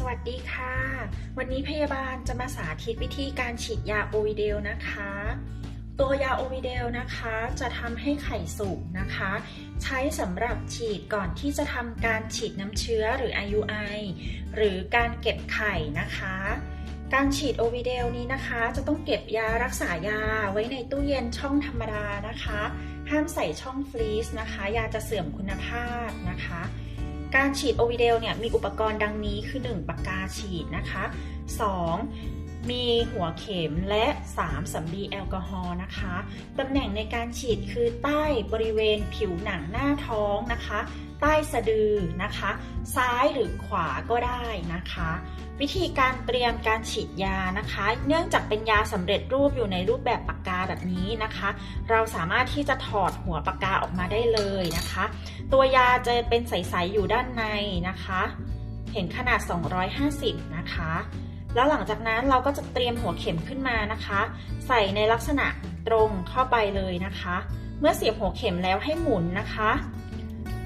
สวัสดีค่ะ วันนี้พยาบาลจะมาสาธิตวิธีการฉีดยาโอวิเดลนะคะ ตัวยาโอวิเดลนะคะจะทำให้ไข่สุกนะคะ ใช้สำหรับฉีดก่อนที่จะทำการฉีดน้ำเชื้อหรือ IUI หรือการเก็บไข่นะคะ การฉีดโอวิเดลนี้นะคะ จะต้องเก็บยารักษายาไว้ในตู้เย็นช่องธรรมดานะคะ ห้ามใส่ช่องฟรีซนะคะ ยาจะเสื่อมคุณภาพนะคะ การฉีดโอวิเดลเนี่ยมีอุปกรณ์ดังนี้คือ 1 ปากกาฉีดนะคะ 2. มีหัวเข็มและ 3. สำลีแอลกอฮอล์นะคะตำแหน่งในการฉีดคือใต้บริเวณผิวหนังหน้าท้องนะคะ ใต้สะดือนะคะ ซ้ายหรือขวาก็ได้นะคะ วิธีการเตรียมการฉีดยานะคะ เนื่องจากเป็นยาสำเร็จรูปอยู่ในรูปแบบปากาแบบนี้นะคะ เราสามารถที่จะถอดหัวปากกาออกมาได้เลยนะคะ ตัวยาจะเป็นใสๆอยู่ด้านในนะคะ เห็นขนาด 250 นะคะ แล้วหลังจากนั้นเราก็จะเตรียมหัวเข็มขึ้นมานะคะ ใส่ในลักษณะตรงเข้าไปเลยนะคะ เมื่อเสียบหัวเข็มแล้วให้หมุนนะคะ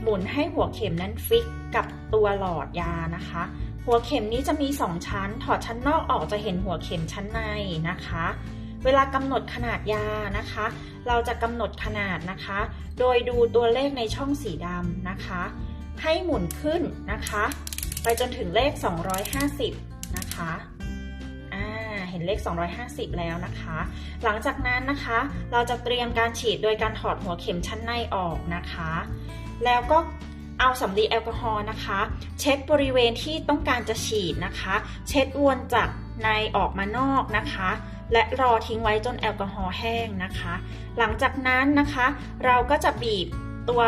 หมุนให้หัวเข็มนั้นฟิกกับตัวหลอดยานะคะหัวเข็มนี้จะมี 2 ชั้น ถอดชั้นนอกออกจะเห็นหัวเข็มชั้นในนะคะ เวลากำหนดขนาดยานะคะ เราจะกำหนดขนาดนะคะ โดยดูตัวเลขในช่องสีดำนะคะ ให้หมุนขึ้นนะคะ ไปจนถึงเลข 250 นะคะอ่าเห็นเลข 250 แล้วนะคะ หลังจากนั้นนะคะ เราจะเตรียมการฉีดโดยการถอดหัวเข็มชั้นในออกนะคะ แล้วก็เอาสำลีแอลกอฮอล์นะคะ เช็ดบริเวณที่ต้องการจะฉีดนะคะ เช็ดวนจากในออกมานอกนะคะ และรอทิ้งไว้จนแอลกอฮอล์แห้งนะคะ หลังจากนั้นนะคะเราก็จะบีบตัว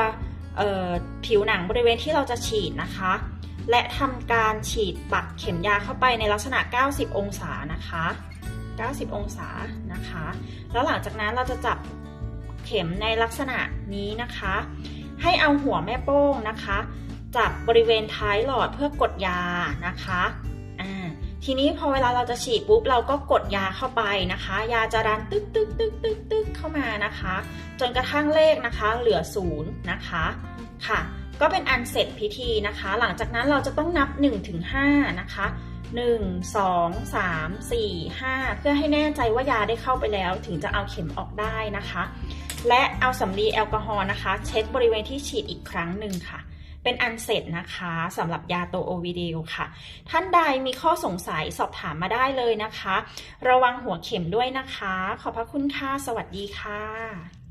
ผิวหนังบริเวณที่เราจะฉีดนะคะ และทำการฉีดปักเข็มยาเข้าไปในลักษณะ 90 องศานะคะ 90 องศานะคะ แล้วหลังจากนั้นเราจะจับเข็มในลักษณะนี้นะคะ ให้เอาหัวแม่โป้งนะคะ จับบริเวณท้ายหลอดเพื่อกดยานะคะอ่า ทีนี้พอเวลาเราจะฉีดปุ๊บเราก็กดยาเข้าไปนะคะ ยาจะดันตึ๊กตึ๊กตึ๊กตึ๊กตึ๊กเข้ามานะคะ จนกระทั่งเลขนะคะ เหลือศูนย์นะคะค่ะ ก็เป็นอันเสร็จพิธีนะคะ หลังจากนั้นเราจะต้องนับ1-5ถึง5นะคะ1 2 3 4 5 เพื่อให้แน่ใจว่ายาได้เข้าไปแล้ว ถึงจะเอาเข็มออกได้นะคะ และเอาสำลีแอลกอฮอล์นะคะ เช็ดบริเวณที่ฉีดอีกครั้งหนึ่งค่ะ เป็นอันเสร็จนะคะสำหรับยาตัวโอวิเดลค่ะ ท่านใดมีข้อสงสัยสอบถามมาได้เลยนะคะ ระวังหัวเข็มด้วยนะคะ ขอบพระคุณค่ะ สวัสดีค่ะ